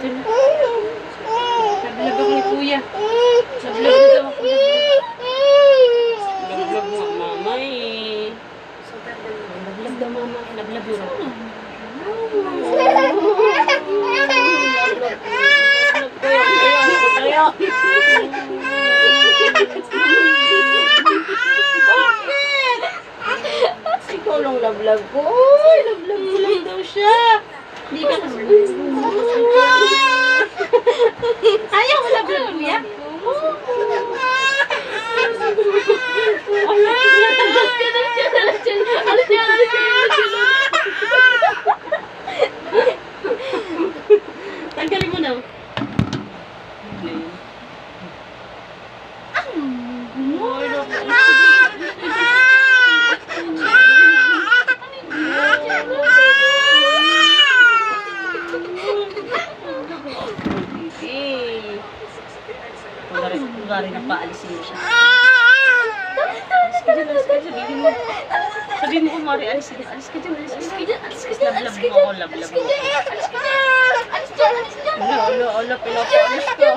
Nablog ako ni Kuya. Nablog na daw ako. Nablog mo, mama eh. Nablog daw mama. Nablog yun ako. Ikaw lang lablog ko. Uy, lablog mo lang daw siya. Hindi ka kasi... Baby. Kunwari, na paalisin mo siya. Alis ka dyan, alis ka dyan, sabihin mo. Sabihin mo, kumari, alis ka dyan, alis ka dyan, alis ka dyan, alis ka dyan, ulo, ulo, Peloponnes ko.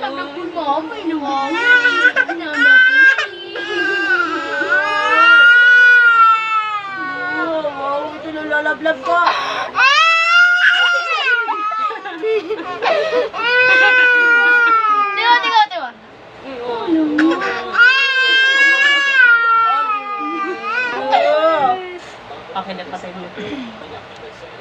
Tanggapin mo, may nawawala. Lalablab ko. Tiwa, tiwa, tiwa. Akin na patay mo.